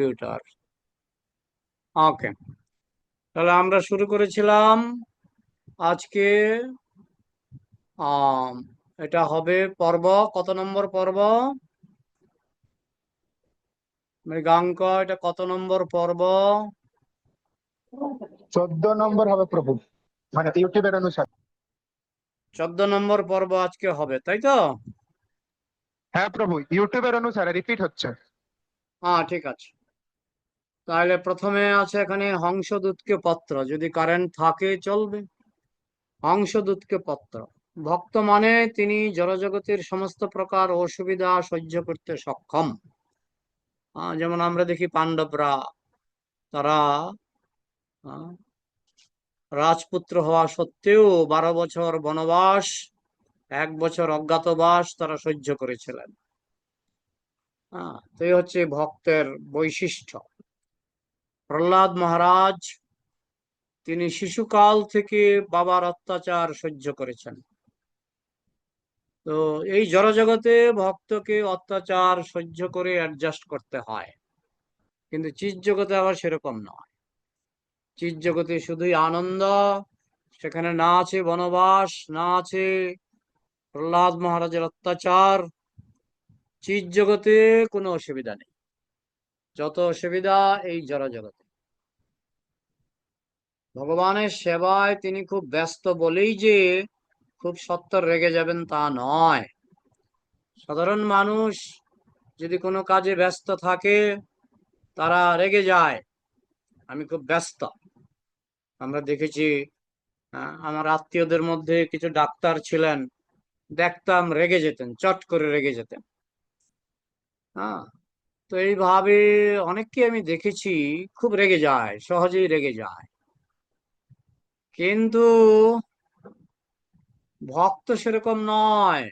Computer. ওকে। তাহলে আমরা শুরু করেছিলাম আজকে আম, এটা হবে পর্ব কত নম্বর পর্ব? মৃগাঙ্ক এটা কত নম্বর পর্ব? চোদ্দ নম্বর হবে প্রভু মানে ইউটিউবের অনুসারে। চোদ্দ নম্বর পর্ব আজকে হবে তাই তো? হ্যাঁ প্রভু ইউটিউবের অনুসারে রিপিট হচ্ছে। হ্যাঁ ঠিক আছে। তাহলে প্রথমে আছে এখানে হংসদূতকে পত্র। যদি কারেন্ট থাকে, চলবে। হংসদূতকে পত্র। ভক্ত মানে তিনি জড়জগতের সমস্ত প্রকার অসুবিধা সহ্য করতে সক্ষম। যেমন আমরা দেখি পাণ্ডবরা, তারা রাজপুত্র হওয়া সত্ত্বেও বারো বছর বনবাস, এক বছর অজ্ঞাতবাস তারা সহ্য করেছিলেন। তো হচ্ছে ভক্তের বৈশিষ্ট্য। প্রহ্লাদ মহারাজ, তিনি শিশুকাল থেকে বাবার অত্যাচার সহ্য করেছেন। তো এই জড়জগতে ভক্তকে অত্যাচার সহ্য করে অ্যাডজাস্ট করতে হয়। কিন্তু চিৎ জগতে আবার সেরকম নয়। চিৎ জগতে শুধুই আনন্দ, সেখানে না আছে বনবাস, না আছে প্রহ্লাদ মহারাজের অত্যাচার। চিৎ জগতে কোনো অসুবিধা নেই। যত অসুবিধা এই জড়জগতে। ভগবানের সেবায় তিনি খুব ব্যস্ত বলেই যে খুব সত্তর রেগে যাবেন তা নয়। সাধারণ মানুষ যদি কোনো কাজে ব্যস্ত থাকে, তারা রেগে যায়। আমি খুব ব্যস্ত। আমরা দেখেছি আমার আত্মীয়দের মধ্যে কিছু ডাক্তার ছিলেন, দেখতাম রেগে যেতেন, চট করে রেগে যেতেন। হ্যাঁ তো এইভাবে অনেককে আমি দেখেছি, খুব রেগে যায়, সহজেই রেগে যায়। কিন্তু ভক্ত সেরকম নয়।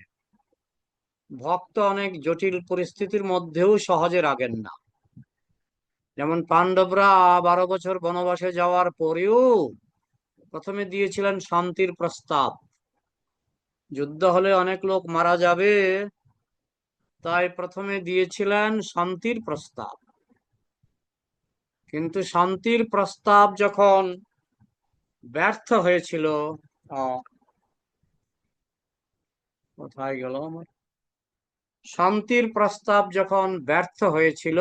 ভক্ত অনেক জটিল পরিস্থিতির মধ্যেও সহজে রাগেন না। যেমন পাণ্ডবরা বারো বছর বনবাসে যাওয়ার পরেও প্রথমে দিয়েছিলেন শান্তির প্রস্তাব। যুদ্ধ হলে অনেক লোক মারা যাবে, তাই প্রথমে দিয়েছিলেন শান্তির প্রস্তাব। কিন্তু শান্তির প্রস্তাব যখন ব্যর্থ হয়েছিল। কোথায় গেল আমার? শান্তির প্রস্তাব যখন ব্যর্থ হয়েছিল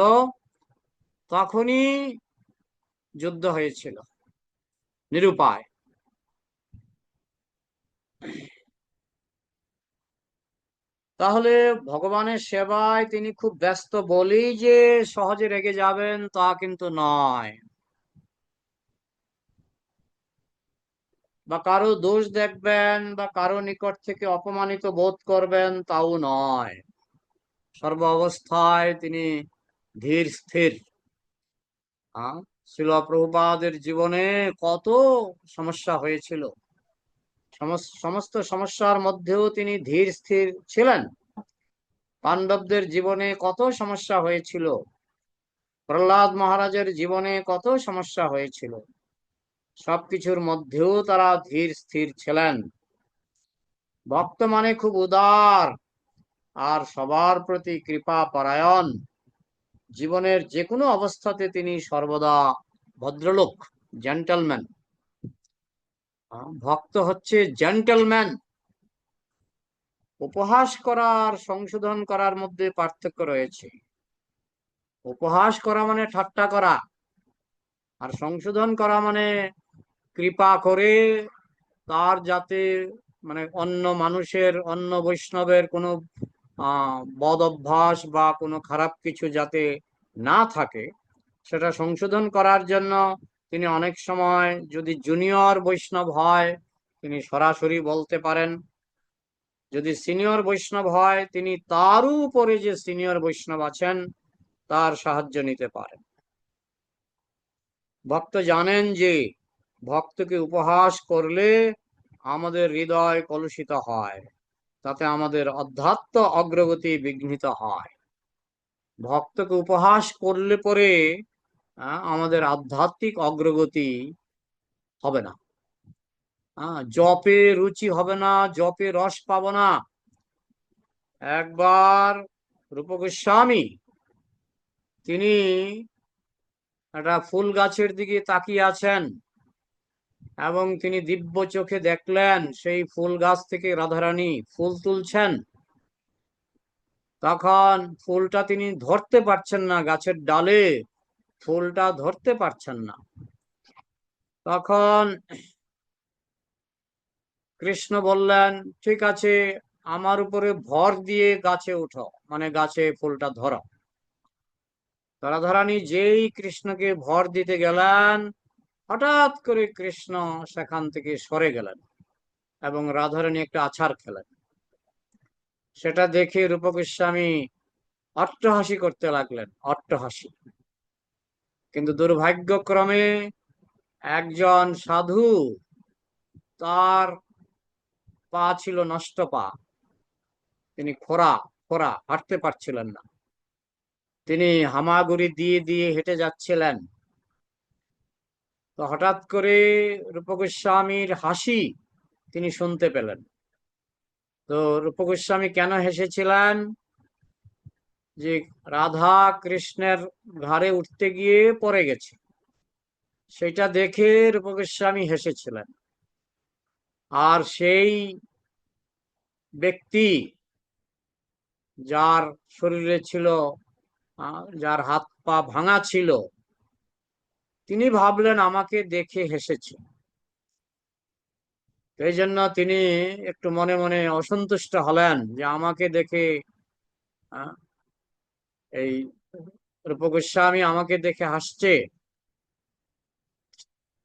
তখনই যুদ্ধ হয়েছিল। নিরুপায়। তাহলে ভগবানের সেবায় তিনি খুব ব্যস্ত বলেই যে সহজে রেগে যাবেন তা কিন্তু নয়। বা কারও দোষ দেখবেন বা কারও নিকট থেকে অপমানিত বোধ করবেন, তাও নয়। সর্ব অবস্থায় তিনি ধীর, স্থির। শিল প্রভুপাদের জীবনে কত সমস্যা হয়েছিল? সমস- সমস্ত সমস্যার মধ্যেও তিনি ধীর, স্থির ছিলেন। পাণ্ডবদের জীবনে কত সমস্যা হয়েছিল? প্রহ্লাদ মহারাজের জীবনে কত সমস্যা হয়েছিল? সবকিছুর মধ্যেও তারা ধীর, স্থির ছিলেন। ভক্ত মানে খুব উদার আর সবার প্রতি কৃপা পরায়ণ জীবনের যে কোনো অবস্থাতে তিনি সর্বদা ভদ্রলোক জেন্টলম্যান ভক্ত হচ্ছে জেন্টলম্যান উপহাস করা আর সংশোধন করার মধ্যে পার্থক্য রয়েছে। উপহাস করা মানে ঠাট্টা করা। আর সংশোধন করা মানে কৃপা করে তার যাতে মানে অন্য মানুষের, অন্য বৈষ্ণবের কোনো বদ অভ্যাস বা কোনো খারাপ কিছু যাতে না থাকে, সেটা সংশোধন করার জন্য তিনি অনেক সময় যদি জুনিয়র বৈষ্ণব হয়, তিনি সরাসরি বলতে পারেন। যদি সিনিয়র বৈষ্ণব হয়, তিনি তারও উপরে যে সিনিয়র বৈষ্ণব আছেন, তার সাহায্য নিতে পারেন। ভক্ত জানেন যে ভক্তকে উপহাস করলে আমাদের হৃদয় কলুষিত হয়, তাতে আমাদের অধ্যাত্ম অগ্রগতি বিঘ্নিত হয়। ভক্তকে উপহাস করলে পরে আমাদের আধ্যাত্মিক অগ্রগতি হবে না। জপে রুচি হবে না, জপে রস পাব না। একবার রূপ গোস্বামী, তিনি একটা ফুল গাছের দিকে তাকিয়ে আছেন। এবং তিনি দিব্য চোখে দেখলেন সেই ফুল গাছ থেকে রাধারানী ফুল তুলছেন। তখন ফুলটা তিনি ধরতে পারছেন না গাছের ডালে, ফুলটা ধরতে পারছেন না। তখন কৃষ্ণ বললেন, ঠিক আছে, আমার উপরে ভর দিয়ে গাছে উঠো মানে গাছে ফুলটা ধরো। রাধারানী যেই কৃষ্ণকে ভর দিতে গেলেন হঠাৎ করে কৃষ্ণ সেখান থেকে সরে গেলেন এবং রাধারানী একটা আছাড় খেলেন। সেটা দেখে রূপগোস্বামী অট্টহাসি করতে লাগলেন, অট্টহাসি। কিন্তু দুর্ভাগ্যক্রমে একজন সাধু তার পা ছিল নষ্ট পা। তিনি খোরা খোরা হাঁটতে পারছিলেন না। তিনি হামাগুড়ি দিয়ে দিয়ে হেঁটে যাচ্ছিলেন। তো হঠাৎ করে রূপগোস্বামীর হাসি তিনি শুনতে পেলেন। তো রূপগোস্বামী কেন হেসেছিলেন? যে রাধা কৃষ্ণের ঘাড়ে উঠতে গিয়ে পড়ে গেছে। সেটা দেখে রূপগোস্বামী হেসেছিলেন। আর সেই ব্যক্তি যার শরীরে ছিল যার হাত পা ভাঙা ছিল তিনি ভাবলেন আমাকে দেখে হেসেছে। এই জন্য তিনি একটু মনে মনে অসন্তুষ্ট হলেন যে আমাকে দেখে এই রূপগোস্বামী আমাকে দেখে হাসছে।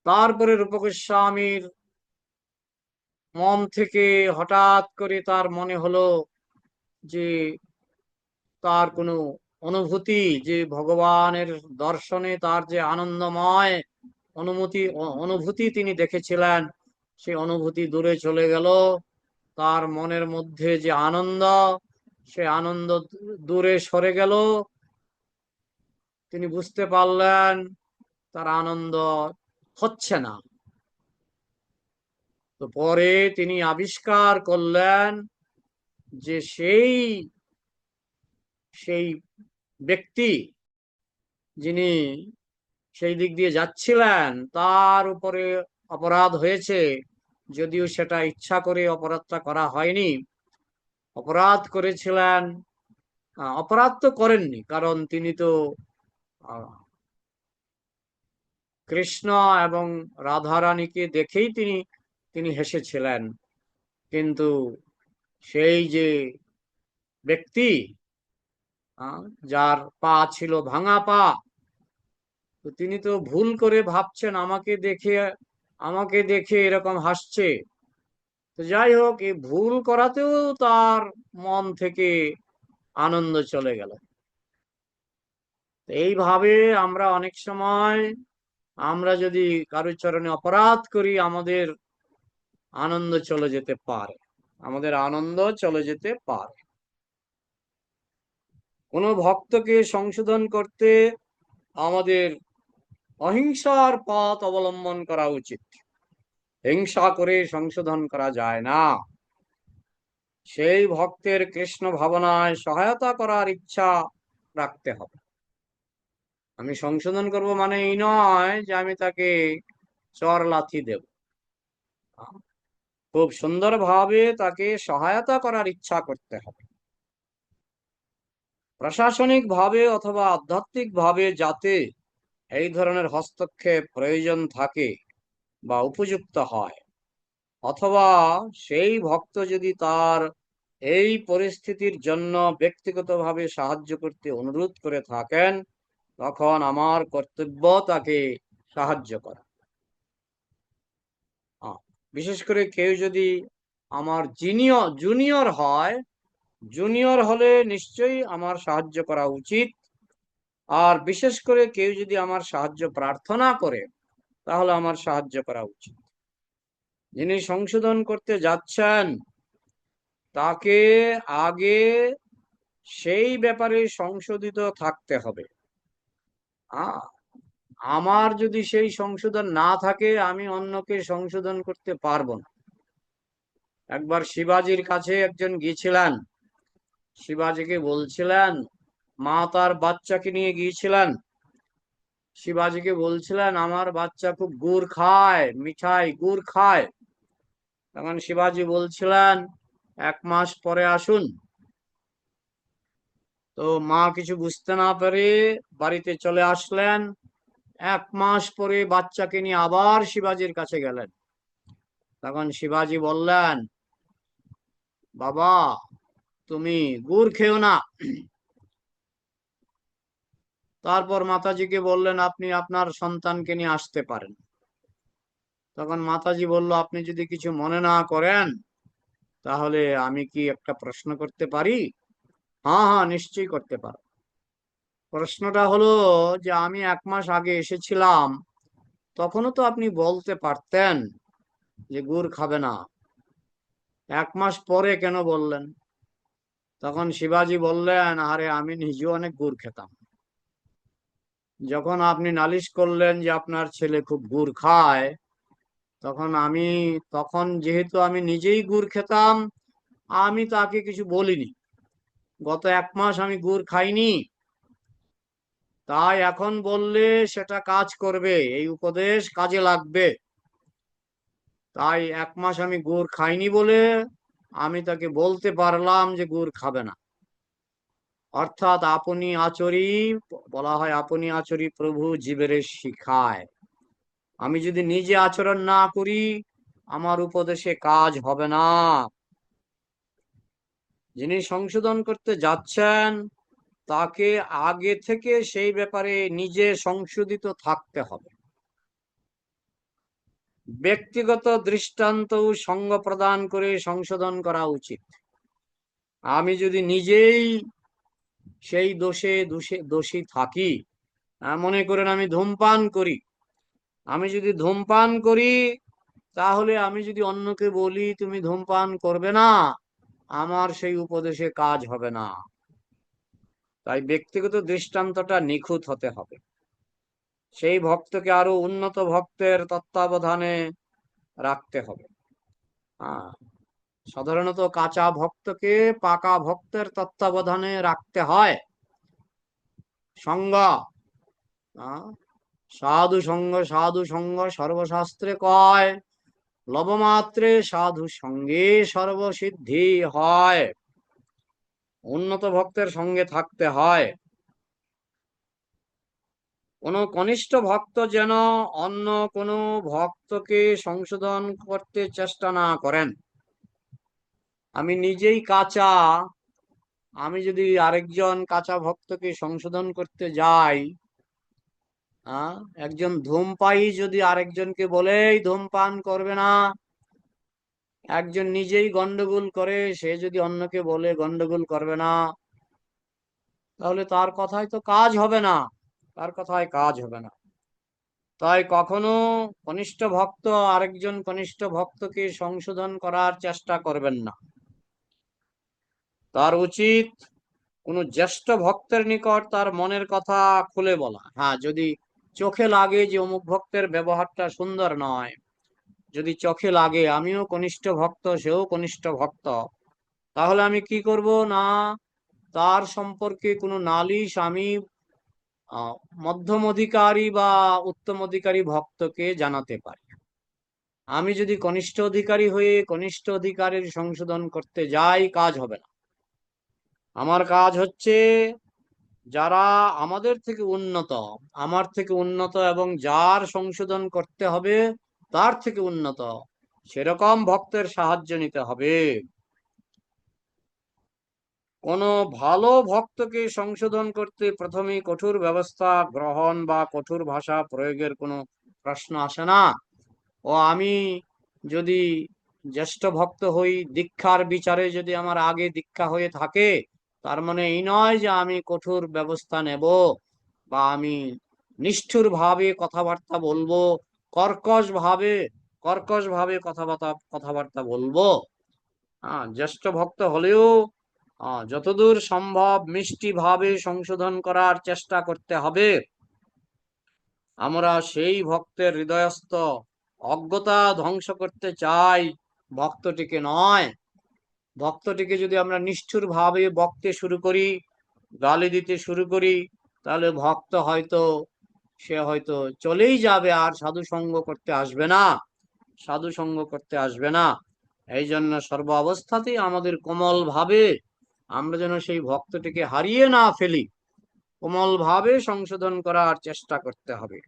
তারপরে রূপগোস্বামীর মন থেকে হঠাৎ করে তার মনে হলো যে তার কোনো অনুভূতি, যে ভগবানের দর্শনে তার যে আনন্দময় অনুমতি অনুভূতি তিনি দেখেছিলেন সেই অনুভূতি দূরে চলে গেল। তার মনের মধ্যে যে আনন্দ, সে আনন্দ দূরে সরে গেল। তিনি বুঝতে পারলেন, তার আনন্দ হচ্ছে না। তো পরে তিনি আবিষ্কার করলেন যে সেই সেই ব্যক্তি যিনি সেই দিক দিয়ে যাচ্ছিলেন, তার উপরে অপরাধ হয়েছে। যদিও সেটা ইচ্ছা করে অপরাধটা করা হয়নি। অপরাধ করেছিলেন অপরাধ তো করেননি, কারণ তিনি তো কৃষ্ণ এবং রাধারানীকে দেখেই তিনি তিনি হেসেছিলেন। কিন্তু সেই যে ব্যক্তি যার পা ছিল ভাঙা পা। তো তিনি তো ভুল করে ভাবছেন, আমাকে দেখে আমাকে দেখে এরকম হাসছে। তো যাই হোক, এই ভুল করাতেও তার মন থেকে আনন্দ চলে গেল। এইভাবে আমরা অনেক সময়, আমরা যদি কারোর চরণে অপরাধ করি, আমাদের আনন্দ চলে যেতে পারে। আমাদের আনন্দ চলে যেতে পারে। কোনো ভক্তকে সংশোধন করতে আমাদের অহিংসার পথ অবলম্বন করা উচিত। হিংসা করে সংশোধন করা যায় না। সেই ভক্তের কৃষ্ণ ভাবনায় সহায়তা করার ইচ্ছা রাখতে হবে। আমি সংশোধন করব মানে এই নয় যে আমি তাকে চর লাথি দেব। খুব সুন্দরভাবে তাকে সহায়তা করার ইচ্ছা করতে হবে। প্রশাসনিক ভাবে অথবা আধ্যাত্মিক ভাবে যাতে এই ধরনের হস্তক্ষেপ প্রয়োজন থাকে বা উপযুক্ত হয়, অথবা সেই ভক্ত যদি তার এই পরিস্থিতির জন্য ব্যক্তিগতভাবে সাহায্য করতে অনুরোধ করে থাকেন, তখন আমার কর্তব্য তাকে সাহায্য করা। বিশেষ করে কেউ যদি আমার জিনিয়র, জুনিয়র হয় জুনিয়র হলে নিশ্চয়ই আমার সাহায্য করা উচিত। আর বিশেষ করে কেউ যদি আমার সাহায্য প্রার্থনা করে, তাহলে আমার সাহায্য করা উচিত। যিনি সংশোধন করতে যাচ্ছেন, তাকে আগে সেই ব্যাপারে সংশোধিত থাকতে হবে। আমার যদি সেই সংশোধন না থাকে, আমি অন্যকে সংশোধন করতে পারব না। একবার শিবাজির কাছে একজন গিয়েছিলেন শিবাজিকে বলছিলেন, মা তার বাচ্চাকে নিয়ে গিয়েছিলেন। শিবাজিকে বলছিলেন, আমার বাচ্চা খুব গুড় খায়, মিঠাই গুড় খায়। তখন শিবাজি বলছিলেন, এক মাস পরে আসুন। তো মা কিছু বুঝতে না পেরে বাড়িতে চলে আসলেন। এক মাস পরে বাচ্চাকে নিয়ে আবার শিবাজির কাছে গেলেন। তখন শিবাজি বললেন, বাবা তুমি গুড় খেও না। তারপর মাতাজিকে বললেন, আপনি আপনার সন্তানকে নিয়ে আসতে পারেন। তখন মাতাজি বলল, আপনি যদি কিছু মনে না করেন, তাহলে আমি কি একটা প্রশ্ন করতে পারি? হ্যাঁ হ্যাঁ নিশ্চয়ই করতে পারো। প্রশ্নটা হলো যে, আমি এক মাস আগে এসেছিলাম, তখনও তো আপনি বলতে পারতেন যে, গুড় খাবে না। এক মাস পরে কেন বললেন? তখন শিবাজি বললেন, আরে, আমি নিজেও অনেক গুড় খেতাম। যখন আপনি নালিশ করলেন যে আপনার ছেলে খুব গুড় খায়, তখন আমি, তখন যেহেতু আমি নিজেই গুড় খেতাম, আমি তাকে কিছু বলিনি। গত এক মাস আমি গুড় খাইনি। তাই এখন বললে সেটা কাজ করবে, এই উপদেশ কাজে লাগবে। তাই এক মাস আমি গুড় খাইনি বলে আমি তাকে বলতে পারলাম যে গুড় খাবে না। অর্থাৎ আপনি আচরি, বলা হয় আপনি আচরি প্রভু জীবের শিখায়। আমি যদি নিজে আচরণ না করি, আমার উপদেশে কাজ হবে না। যিনি সংশোধন করতে যাচ্ছেন, তাকে আগে থেকে সেই ব্যাপারে নিজে সংশোধিত থাকতে হবে। ব্যক্তিগত দৃষ্টান্ত সঙ্গ প্রদান করে সংশোধন করা উচিত। আমি যদি নিজেই সেই দোষে দোষে দোষী থাকি মনে করেন আমি ধূমপান করি, আমি যদি ধূমপান করি, তাহলে আমি যদি অন্যকে বলি, তুমি ধূমপান করবে না, আমার সেই উপদেশে কাজ হবে না। তাই ব্যক্তিগত দৃষ্টান্তটা নিখুঁত হতে হবে। সেই ভক্তকে আরও উন্নত ভক্তের তত্ত্বাবধানে রাখতে হবে। সাধারণত কাঁচা ভক্তকে পাকা ভক্তের তত্ত্বাবধানে রাখতে হয়। সঙ্গ সাধু সঙ্গ সাধু সঙ্গ সর্বশাস্ত্রে কয়, লবমাত্রে সাধু সঙ্গে সর্বসিদ্ধি হয়। উন্নত ভক্তের সঙ্গে থাকতে হয়। কোন কনিষ্ঠ ভক্ত যেন অন্য কোনো ভক্তকে সংশোধন করতে চেষ্টা না করেন। আমি নিজেই কাঁচা, আমি যদি আরেকজন কাঁচা ভক্তকে সংশোধন করতে যাই একজন ধূমপায়ী যদি আরেকজনকে বলেই ধূমপান করবে না। একজন নিজেই গন্ডগোল করে, সে যদি অন্যকে বলে গন্ডগোল করবে না। তাহলে তার কথায় তো কাজ হবে না। তার কথায় কাজ হবে না। তাই কখনো কনিষ্ঠ ভক্ত আরেকজন কনিষ্ঠ ভক্তকে সংশোধন করার চেষ্টা করবেন না। তার উচিত কোন জ্যেষ্ঠ ভক্তের নিকট তার মনের কথা খুলে বলা। হ্যাঁ যদি চোখে লাগে যে অমুক ভক্তের ব্যবহারটা সুন্দর নয়, যদি চোখে লাগে আমিও কনিষ্ঠ ভক্ত, সেও কনিষ্ঠ ভক্ত, তাহলে আমি কি করব? না, তার সম্পর্কে কোনো নালিশ আমি মধ্যম অধিকারী বা উত্তম অধিকারী ভক্তকে জানাতে পারি। আমি যদি কনিষ্ঠ অধিকারী হয়ে কনিষ্ঠ অধিকারীর সংশোধন করতে যাই, কাজ হবে না। আমার কাজ হচ্ছে যারা আমাদের থেকে উন্নত, আমার থেকে উন্নত এবং যার সংশোধন করতে হবে, তার থেকে উন্নত, সেরকম ভক্তের সাহায্য নিতে হবে। কোন ভালো ভক্তকে সংশোধন করতে প্রথমে কঠোর ব্যবস্থা গ্রহণ বা কঠোর ভাষা প্রয়োগের কোনো প্রশ্ন আসে না। ও আমি যদি জ্যেষ্ঠ ভক্ত হই, দীক্ষার বিচারে যদি আমার আগে দীক্ষা হয়ে থাকে, তার মানে এই নয় যে আমি কঠোর ব্যবস্থা নেব বা আমি নিষ্ঠুর ভাবে কথাবার্তা বলব কর্কশ ভাবে কর্কশ ভাবে কথাবার্তা কথাবার্তা বলব। হ্যাঁ জ্যেষ্ঠ ভক্ত হলেও যতদূর সম্ভব মিষ্টি ভাবে সংশোধন করার চেষ্টা করতে হবে। আমরা সেই ভক্তের হৃদয়স্থ, অজ্ঞতা ধ্বংস করতে চাই, ভক্তটিকে নয়। ভক্তটিকে যদি আমরা নিষ্ঠুর ভাবে বকতে শুরু করি, গালি দিতে শুরু করি, তাহলে ভক্ত হয়তো, সে হয়তো চলেই যাবে, আর সাধু সঙ্গ করতে আসবে না। সাধু সঙ্গ করতে আসবে না। এই জন্য সর্ব অবস্থাতেই আমাদের কোমল ভাবে আমরা যেন সেই ভক্তটিকে হারিয়ে না ফেলি। কোমল ভাবে সংশোধন করার চেষ্টা করতে হবে।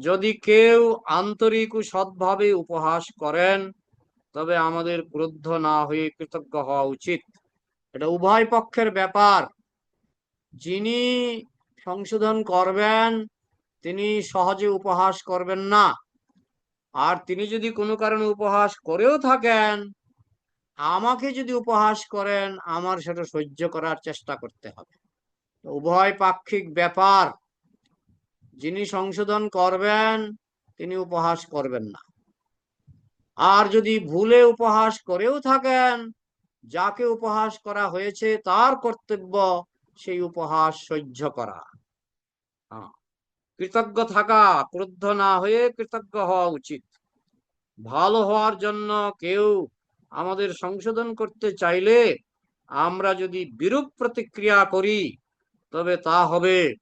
যদি কেউ আন্তরিক ও সৎভাবে উপহাস করেন, তবে আমাদের ক্রুদ্ধ না হয়ে কৃতজ্ঞ হওয়া উচিত। এটা উভয় পক্ষের ব্যাপার। যিনি সংশোধন করবেন, তিনি সহজে উপহাস করবেন না। আর তিনি যদি কোনো কারণে উপহাস করেও থাকেন আমাকে যদি উপহাস করেন, আমার সেটা সহ্য করার চেষ্টা করতে হবে। উভয় পাক্ষিক ব্যাপার। যিনি সংশোধন করবেন, তিনি উপহাস করবেন না। আর যদি ভুলে উপহাস করেও থাকেন, যাকে উপহাস করা হয়েছে, তার কর্তব্য সেই উপহাস সহ্য করা। হ্যাঁ। কৃতজ্ঞ থাকা, ক্রুদ্ধ না হয়ে কৃতজ্ঞ হওয়া উচিত। ভালো হওয়ার জন্য কেউ আমাদের সংশোধন করতে চাইলে আমরা যদি বিরূপ প্রতিক্রিয়া করি, তবে তা হবে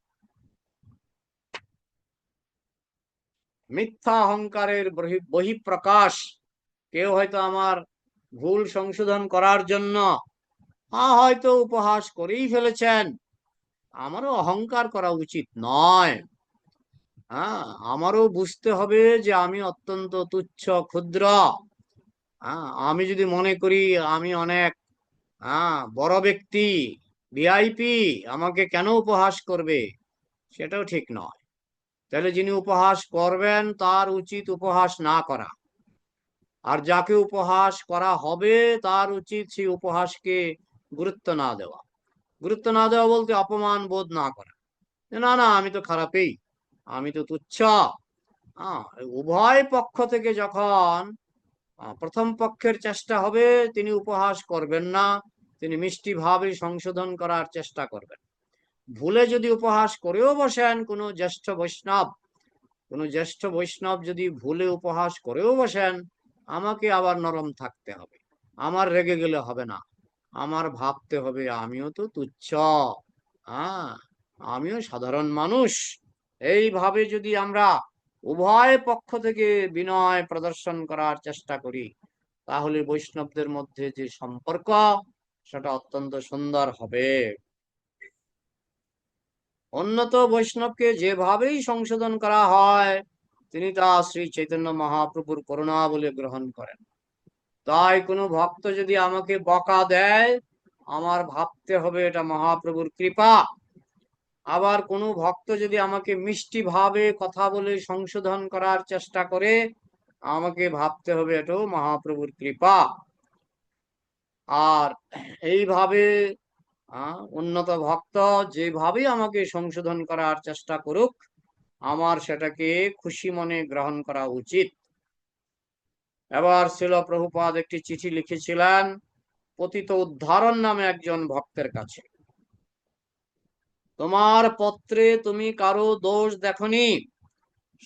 মিথ্যা অহংকারের বহি- বহিঃপ্রকাশ। কেউ হয়তো আমার ভুল সংশোধন করার জন্য হ্যাঁ হয়তো উপহাস করেই ফেলেছেন। আমারও অহংকার করা উচিত নয়। হ্যাঁ আমারও বুঝতে হবে যে আমি অত্যন্ত তুচ্ছ, ক্ষুদ্র। আমি যদি মনে করি আমি অনেক হ্যাঁ বড় ব্যক্তি ভিআইপি আমাকে কেন উপহাস করবে? সেটাও ঠিক নয়। তাহলে যিনি উপহাস করবেন, তার উচিত উপহাস না করা। আর যাকে উপহাস করা হবে, তার উচিত সেই উপহাসকে গুরুত্ব না দেওয়া। গুরুত্ব না দেওয়া বলতে অপমান বোধ না করা। না না, আমি তো খারাপই, আমি তো তুচ্ছ। হ্যাঁ উভয় পক্ষ থেকে যখন প্রথম পক্ষের চেষ্টা হবে, তিনি উপহাস করবেন না, তিনি মিষ্টি ভাবে সংশোধন করার চেষ্টা করবেন। ভুলে যদি উপহাস করেও বসেন কোনো জ্যেষ্ঠ বৈষ্ণব, কোনো জ্যেষ্ঠ বৈষ্ণব যদি ভুলে উপহাস করেও বসেন, আমাকে আবার নরম থাকতে হবে, আমার রেগে গেলে হবে না, আমার ভাবতে হবে আমিও তো তুচ্ছ। আমিও সাধারণ মানুষ, এইভাবে যদি আমরা উভয় পক্ষ থেকে বিনয় প্রদর্শন করার চেষ্টা করি। তাহলে বৈষ্ণবদের মধ্যে যে সম্পর্ক, সেটা অত্যন্ত সুন্দর হবে। উন্নত বৈষ্ণবকে যেভাবেই সংশোধন করা হয়, তিনি তা শ্রী চৈতন্য মহাপ্রভুর করুণা বলে গ্রহণ করেন। তাই কোনো ভক্ত যদি আমাকে বকা দেয়, আমার ভাবতে হবে এটা মহাপ্রভুর কৃপা। আবার কোনো ভক্ত যদি আমাকে মিষ্টি ভাবে কথা বলে সংশোধন করার চেষ্টা করে, আমাকে ভাবতে হবে এটাও মহাপ্রভুর কৃপা। আর এইভাবে উন্নত ভক্ত যেভাবে আমাকে সংশোধন করার চেষ্টা করুক, আমার সেটাকে খুশি মনে গ্রহণ করা উচিত। এবার ছিল প্রভুপাদ একটি চিঠি লিখেছিলেন, পতিত উদ্ধারণ নামে একজন ভক্তের কাছে। তোমার পত্রে তুমি কারও দোষ দেখনি।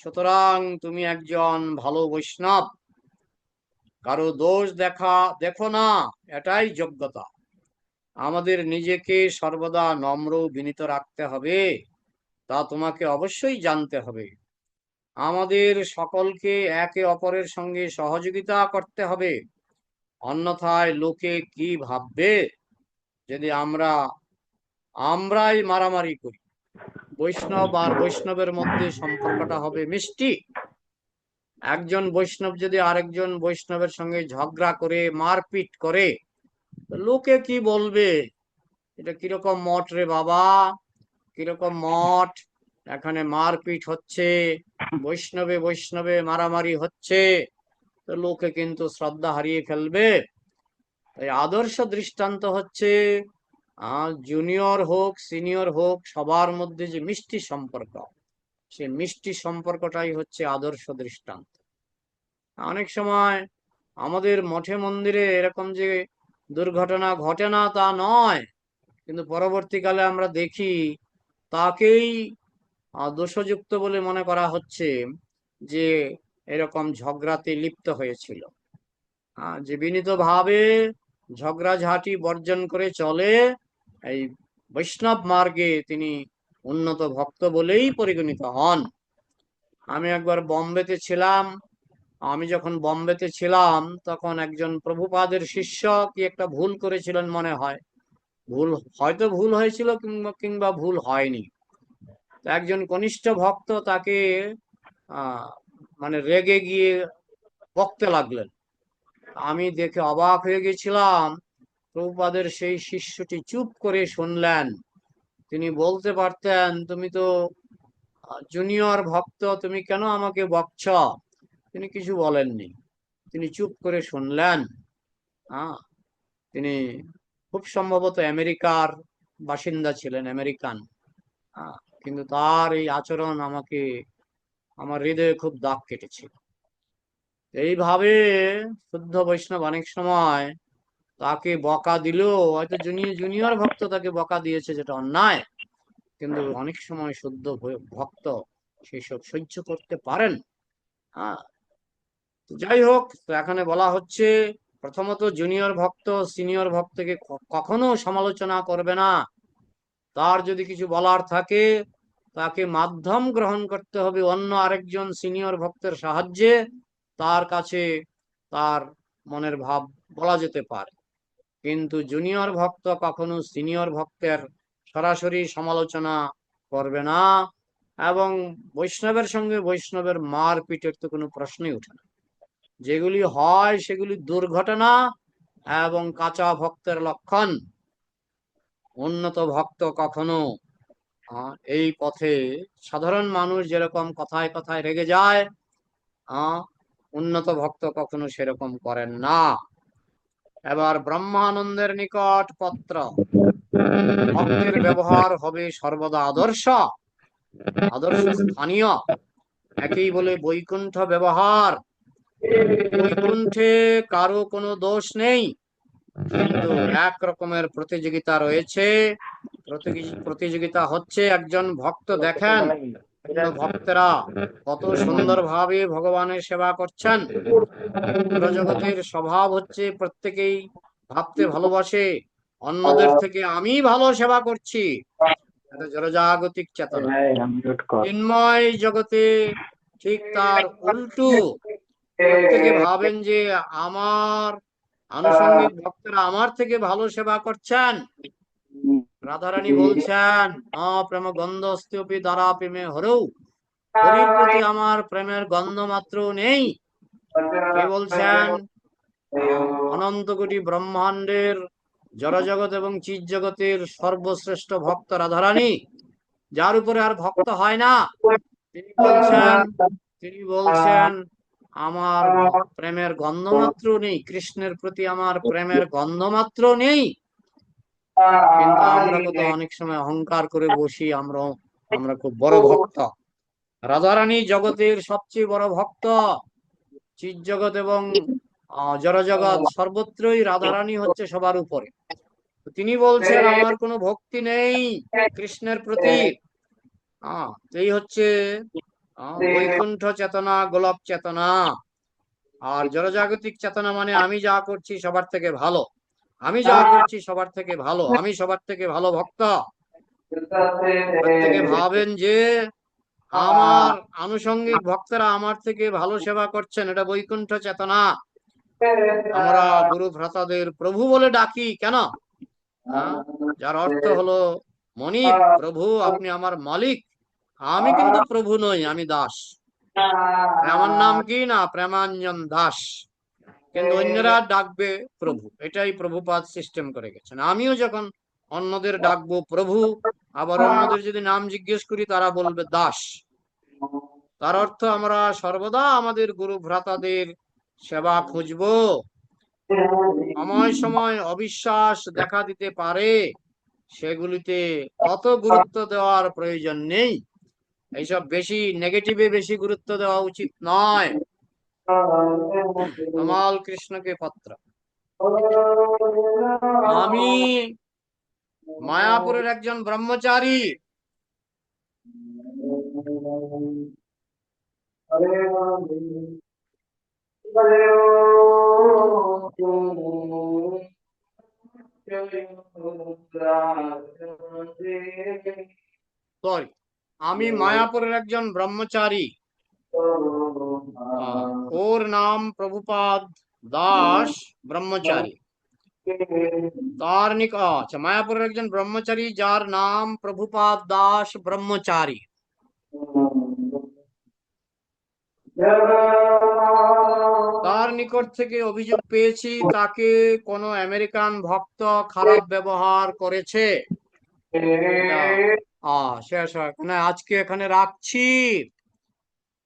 সুতরাং তুমি একজন ভালো বৈষ্ণব। কারও দোষ দেখা, দেখো না, এটাই যোগ্যতা। আমাদের নিজেকে সর্বদা নম্র, বিনীত রাখতে হবে। তা তোমাকে অবশ্যই জানতে হবে। আমাদের সকলকে একে অপরের সঙ্গে সহযোগিতা করতে হবে। অন্যথায় লোকে কি ভাববে? যদি আমরা আমরাই মারামারি করি। বৈষ্ণব আর বৈষ্ণবের মধ্যে সম্পর্কটা হবে মিষ্টি। একজন বৈষ্ণব যদি আরেকজন বৈষ্ণবের সঙ্গে ঝগড়া করে, মারপিট করে লোকে কি বলবে? এটা কীরকম মঠ রে বাবা? কীরকম মঠ? এখানে মারপিট হচ্ছে, বৈষ্ণবে বৈষ্ণবে মারামারি হচ্ছে, তো লোকে কিন্তু শ্রদ্ধা হারিয়ে ফেলবে। আদর্শ দৃষ্টান্ত হচ্ছে জুনিয়র হোক সিনিয়র হোক, সবার মধ্যে যে মিষ্টি সম্পর্ক সে মিষ্টি সম্পর্কটাই হচ্ছে আদর্শ দৃষ্টান্ত। অনেক সময় আমাদের মঠে মন্দিরে এরকম যে দুর্ঘটনা ঘটে না তা নয়, কিন্তু পরবর্তীকালে আমরা দেখি তাকেই দোষযুক্ত বলে মনে করা হচ্ছে যে এরকম ঝগড়াতে লিপ্ত হয়েছিল। যে বিনীত ভাবে ঝগড়াঝাটি বর্জন করে চলে এই বৈষ্ণব মার্গে তিনি উন্নত ভক্ত বলেই পরিগণিত হন। আমি একবার বম্বেতে ছিলাম। আমি যখন বম্বেতে ছিলাম, তখন একজন প্রভুপাদের শিষ্য কি একটা ভুল করেছিলেন মনে হয়? ভুল, হয়তো ভুল হয়েছিল কিংবা কিংবা ভুল হয়নি। একজন কনিষ্ঠ ভক্ত তাকে মানে রেগে গিয়ে বকতে লাগলেন। আমি দেখে অবাক হয়ে গেছিলাম প্রভুপাদের সেই শিষ্যটি চুপ করে শুনলেন। তিনি বলতে পারতেন, তুমি তো জুনিয়র ভক্ত, তুমি কেন আমাকে বকছ? তিনি কিছু বলেননি। তিনি চুপ করে শুনলেন। তিনি খুব সম্ভবত আমেরিকার বাসিন্দা ছিলেন, আমেরিকান। কিন্তু তার এই আচরণ আমাকে, আমার হৃদয়ে খুব দাগ কেটেছিল এইভাবে শুদ্ধ বৈষ্ণব অনেক সময় তাকে বকা দিলেও হয়তো জুনিয়র জুনিয়র ভক্ত তাকে বকা দিয়েছে যেটা অন্যায়। কিন্তু অনেক সময় শুদ্ধ ভক্ত সেসব সহ্য করতে পারেন। হ্যাঁ। যাই হোক, তো এখানে বলা হচ্ছে, প্রথমত জুনিয়র ভক্ত, সিনিয়র ভক্তকে কখনো সমালোচনা করবে না। তার যদি কিছু বলার থাকে, তাকে মাধ্যম গ্রহণ করতে হবে অন্য আরেকজন সিনিয়র ভক্তের সাহায্যে। তার কাছে তার মনের ভাব বলা যেতে পারে। কিন্তু জুনিয়র ভক্ত কখনো সিনিয়র ভক্তের সরাসরি সমালোচনা করবে না এবং বৈষ্ণবের সঙ্গে বৈষ্ণবের মারপিটের তো কোনো প্রশ্নই উঠে না। যেগুলি হয় সেগুলি দুর্ঘটনা এবং কাঁচা ভক্তের লক্ষণ। উন্নত ভক্ত কখনো এই পথে সাধারণ মানুষ যেরকম কথায় কথায় রেগে যায় উন্নত ভক্ত কখনো সেরকম করেন না। এবার ব্রহ্মানন্দের নিকট পত্র। ভক্তের ব্যবহার হবে সর্বদা আদর্শ। আদর্শ স্থানীয়। একই বলে বৈকুণ্ঠ ব্যবহার। বৈকুণ্ঠে কারও কোনো দোষ নেই। কিন্তু এক রকমের প্রতিযোগিতা রয়েছে। প্রতিযোগি- প্রতিযোগিতা হচ্ছে একজন ভক্ত দেখেন। ভক্তরা কত সুন্দরভাবে ভগবানের সেবা করছেন। জগতের স্বভাব হচ্ছে প্রত্যেকেই ভাবতে ভালোবাসে অন্যদের থেকে আমি ভালো সেবা করছি। এটা জড়জাগতিক চেতনা। চিন্ময় জগতে ঠিক তার উল্টু। প্রত্যেকে ভাবেন যে আমার আনুষঙ্গিক ভক্তরা আমার থেকে ভালো সেবা করছেন। রাধারানী বলছেন আ প্রেম গন্ধ অস্তিপি দ্বারা প্রেমে হরেও হরির প্রতি আমার প্রেমের গন্ধ মাত্র নেই। কে বলছেন? অনন্ত কোটি ব্রহ্মাণ্ডের জড়জগৎ এবং চিৎ জগতের সর্বশ্রেষ্ঠ ভক্ত রাধারানী যার উপরে আর ভক্ত হয় না। তিনি বলছেন তিনি বলছেন আমার প্রেমের গন্ধ মাত্র নেই কৃষ্ণের প্রতি আমার প্রেমের গন্ধ মাত্র নেই। কিন্তু আমরা কত অনেক সময় অহংকার করে বসি আমরা আমরা খুব বড় ভক্ত। রাধারানী জগতের সবচেয়ে বড় ভক্ত চির জগৎ এবং জড়জগৎ সর্বত্রই রাধারানী হচ্ছে সবার উপরে। তিনি বলছেন আমার কোনো ভক্তি নেই কৃষ্ণের প্রতি। এই হচ্ছে বৈকুণ্ঠ চেতনা গোলক চেতনা। আর জড়জাগতিক চেতনা মানে আমি যা করছি সবার থেকে ভালো। আমি যা করছি সবার থেকে ভালো, আমি সবার থেকে ভালো ভক্ত। ভাবেন যে আমার আনুষঙ্গিক ভক্তরা আমার থেকে ভালো সেবা করছেন, এটা বৈকুণ্ঠ চেতনা। আমরা গুরু ভ্রাতাদের প্রভু বলে ডাকি, কেন? হ্যাঁ? যার অর্থ হলো মনিব প্রভু, আপনি আমার মালিক। আমি কিন্তু প্রভু নই, আমি দাস। আমার নাম কি না? প্রেমাঞ্জন দাস। কিন্তু অন্যরা ডাকবে প্রভু। এটাই প্রভুপাদ সিস্টেম করে গেছেন। আমিও যখন অন্যদের ডাকবো প্রভু আবার অন্যদের যদি নাম জিজ্ঞেস করি তারা বলবে দাস। তার অর্থ আমরা সর্বদা আমাদের গুরু ভ্রাতাদের সেবা খুঁজবো। সময় সময় অবিশ্বাস দেখা দিতে পারে। সেগুলিতে অত গুরুত্ব দেওয়ার প্রয়োজন নেই। এইসব বেশি নেগেটিভে বেশি গুরুত্ব দেওয়া উচিত নয়। কমাল কৃষ্ণকে পত্র আমি মায়াপুরের একজন ব্রহ্মচারী সরি আমি মায়াপুরের একজন ব্রহ্মচারী আহ, ওর নাম প্রভুপাদ দাস ব্রহ্মচারী তার নিক আচ্ছা মায়াপুরের একজন ব্রহ্মচারী যার নাম প্রভুপাদ দাস ব্রহ্মচারী তার নিকট থেকে অভিযোগ পেয়েছি তাকে কোনো আমেরিকান ভক্ত খারাপ ব্যবহার করেছে আজকে এখানে রাখছি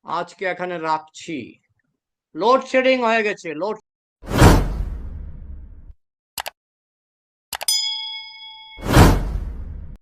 আজকে এখানে রাখছি। লোডশেডিং হয়ে গেছে লোড